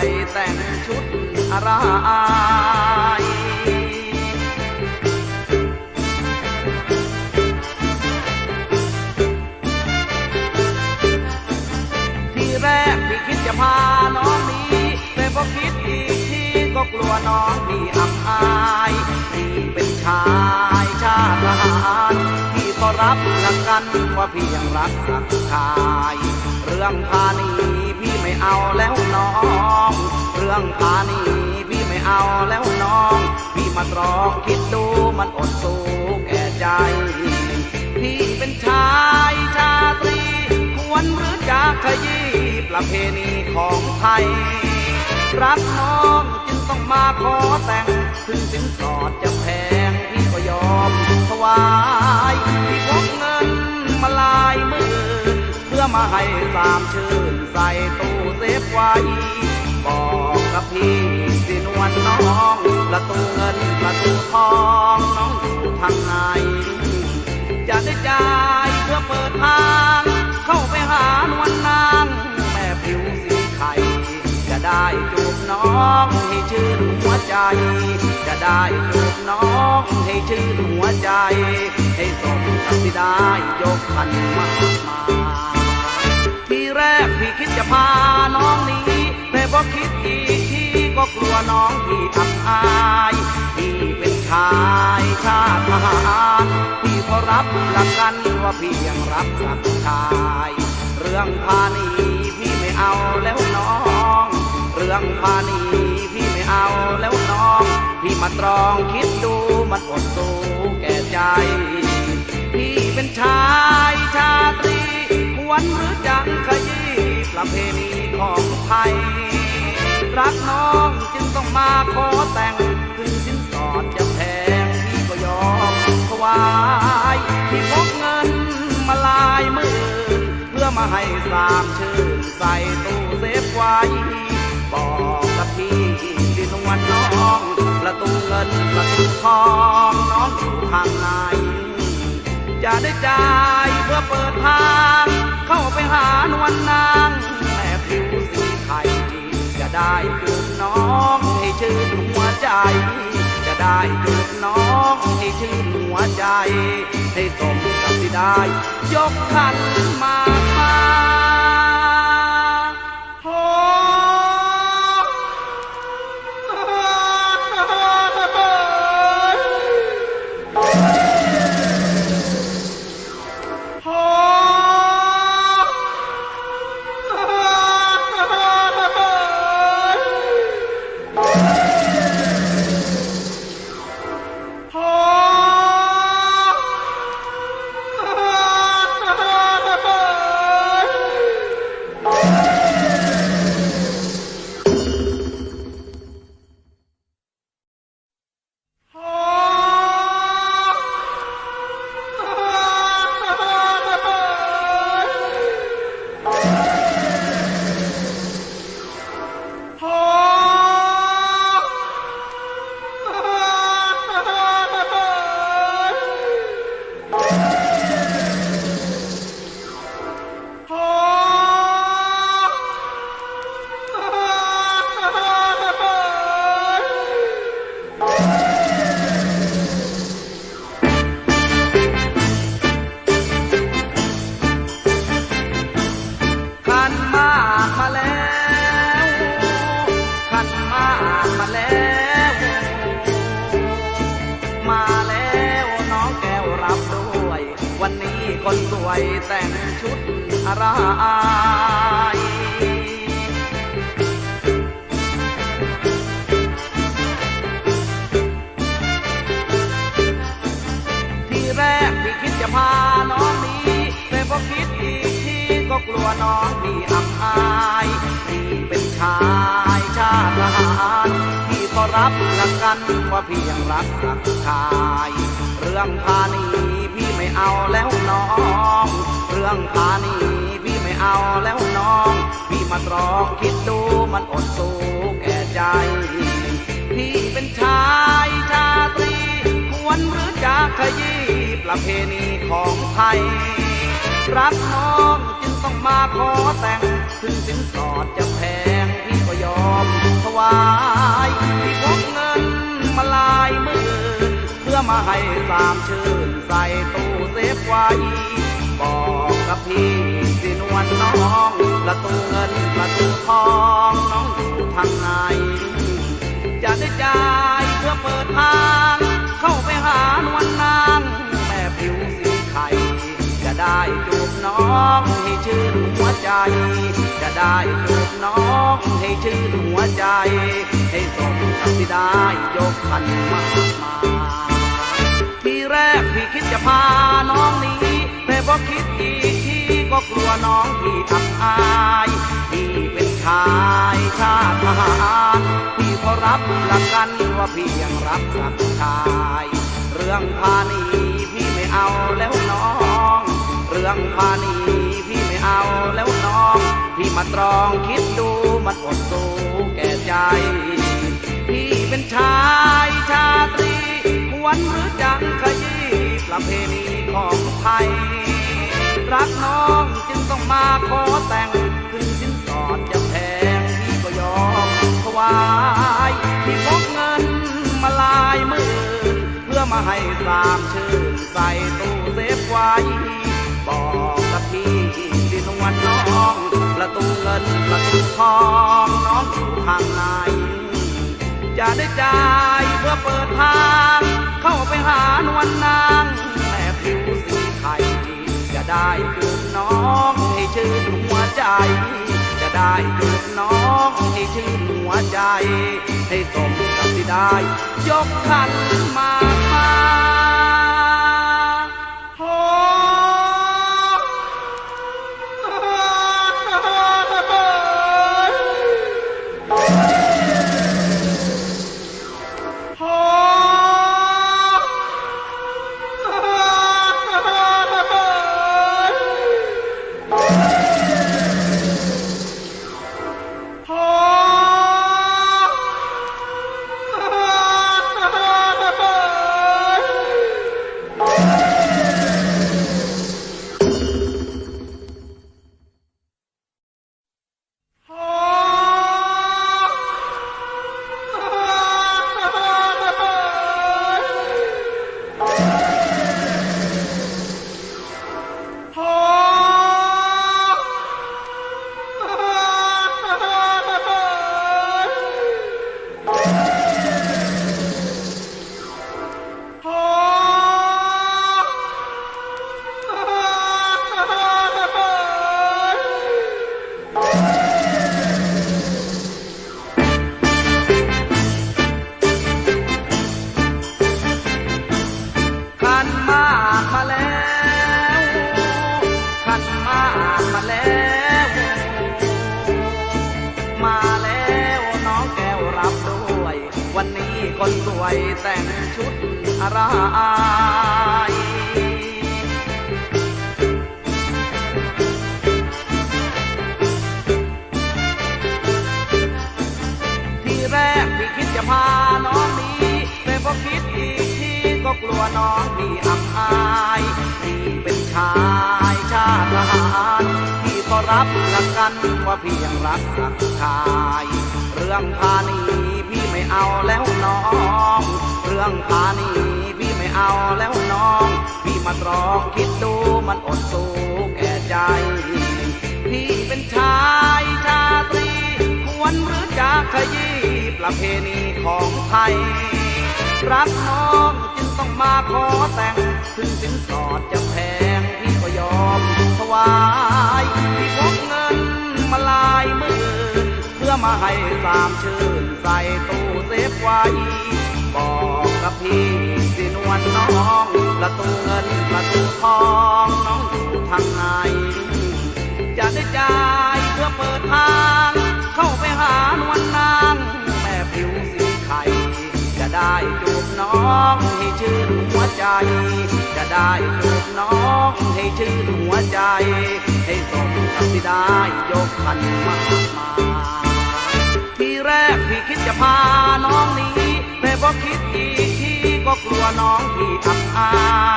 วยแต่งชุดอะไรทีแรกพี่คิดจะพาน้องนี้แต่พอคิดอีกทีก็กลัวน้องพี่อับอายพี่เป็นชายชาติทหารพี่ก็รับหลักกันว่าพี่ยังรักสักชาย เรื่องพาหนีพี่ไม่ เอาแล้วน้อง เรื่องพาหนีพี่ไม่เอาแล้วน้อง พี่มาตรองคิดดูมันอดสู้แก่ใจ พี่เป็นชายชาตรี ควรหรือจะขยี้ประเพณีของไทย รักน้องจึงต้องมาขอแต่ง ถึงสินสอดจะแพงพี่ก็ยอมถวายพี่พกเงินมาลายมื่นเพื่อมาให้สามชื่นใส่ตู้ ซฟไว้บอกกับพี่สินวลน้องประตูเงินประตูทองน้องอยู่ทางไหนจะได้จ่ายเพื่อเปิดทางเข้าไปหานวลนางแม่ผิวสีไข่จะได้จูบน้องให้ชื่นหัวใจ จะได้จูบน้องให้ชื่นหัวใจ ให้สมกับที่ได้ยกขันมากมาที แรกพี่คิดจะพาน้องหนี้แต่พอคิดอีกทีก็กลัวน้องพี่อับอายพี่เป็นชายชาติทหารพี่พอรับหลักกันว่าพี่ยังรักสักชาย เรื่องพาหนีพี่ไม่เอาแล้วน้อง เรื่องพาหนีพี่ไม่เอาแล้วน้อง พี่มาตรองคิดดูมันอดสู้แก่ใจ พี่เป็นชายชาตรีควรหรือ ประเพณีของไทย รักน้องจึงต้องมาขอแต่งถึงสินสอดจะแพงพี่ก็ยอมถวายพี่พกเงินมาลายหมื่นเพื่อมาให้สามชื่นใส่ตู้เซฟไว้ บอกกับพี่ดินวันน้องประตูเงินประตูทองน้องอยู่ทางไหนจะได้จ่ายเพื่อเปิดทาง เข้าไปหานวลนาง ได้จูบน้องให้ชื่นหัวใจ จะได้จูบน้องให้ชื่นหัวใจ ให้สมกับที่ได้ ยกขันมา อะไร ที่แรกพี่คิดจะพาน้องนี้แต่พอคิดอีกทีก็กลัวน้องพี่อับอายพี่เป็นชายชาติทหารพี่ก็รับหลักกันว่าพี่ยังรักสักชาย เรื่องพาหนีพี่ไม่เอาแล้วน้องเรื่อ ประเพณีของไทย รักน้องจึงต้องมาขอแต่ง ถึงสินสอดจะแพงพี่ก็ยอมถวายที่พกเงินมาลายมื่นเพื่อมาให้สามชื่นใส่ตู้เซฟไว้ บอกกับพี่สินวลน้องประตูเงินประตูทองน้องอยู่ทางไหนจะได้จ่ายเพื่อเปิดทาง เข้าไปหานวลนา ชื่นหัวใจ จะได้จูบน้องให้ชื่นหัวใจ ให้สมกับที่ได้ยกขันมากมาทีแรกพี่คิดจะพาน้องหนี้แต่พอคิดอีกทีก็กลัวน้องพี่อับอายพี่เป็นชายชาติทหารพี่ขอรับหลักกันว่าพี่ยังรับสักชาย เรื่องพาหนีพี่ไม่เอาแล้วน้อง เรื่องพาหนี มาตรองคิดดูมันอดสูแก่ใจพี่เป็นชายชาตรีควรหรือจังขยี้ประเพณีของไทย รักน้องจึงต้องมาขอแต่งถึงสินสอดจะแพงพี่ก็ยอมถวายพี่พกเงินมาลายมื่นเพื่อมาให้สามชื่นใส่ตู้เซฟไว้บอกกับพี่ดินวันน้อง ประตูเงินประตูทองน้องอยู่ทางไหนจะได้จ่ายเพื่อเปิดทางเข้าไปหานวลนางแม่ผิวสีไข่จะได้จูบน้องให้ชื่นหัวใจ จะได้จูบน้องให้ชื่นหัวใจ ให้สมกับที่ได้ ยกขันมากมา ม่แต่งชุดอะไรทีแรกพี่คิดจะพาน้องนี้แต่พอคิดอีกทีก็กลัวน้องพี่อับอายพี่เป็นชายชาติทหารพี่ก็รับหลักกันว่าพี่ยังรักสักชาย เรื่องพาหนีพี่ไม่เอาแล้วน้อง รื่องพานีพี่ไม่เอาแล้วน้อง พี่มาตรองคิดดูมันอดสู้แก่ใจ พี่เป็นชายชาตรี ควรหรือจะขยี้ประเพณีของไทย รักน้องจึงต้องมาขอแต่ง ถึงสินสอดจะแพงพี่ก็ยอมถวายพี่พกเงินมาลายมื่นเพื่อมาให้สามชื่นใส่ตู้เซฟไว้บอก พี่สินวลน้องประตูเงินประตูทองน้องอยู่ทางไหนจะได้จ่ายเพื่อเปิดทางเข้าไปหานวลนางแม่ผิวสีไข่จะได้จูบน้องให้ชื่นหัวใจ จะได้จูบน้องให้ชื่นหัวใจ ให้สมกับที่ได้ยกขันมากมาทีแรกพี่คิดจะพาน้องหนี้แต่พอคิดอีกที ก็กลัวน้องพี่อับอา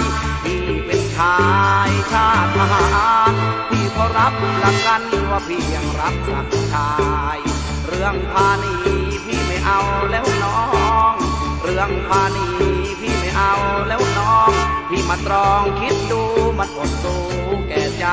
ยพี่เป็นชายชาติทหารพี่ขอรับหลักกันว่าพี่ยังรักสักชาย เรื่องพานีพี่ไม่เอาแล้วน้อง เรื่องพานีพี่ไม่เอาแล้วน้อง พี่มาตรองคิดดูมันอดสู้แก่ใจ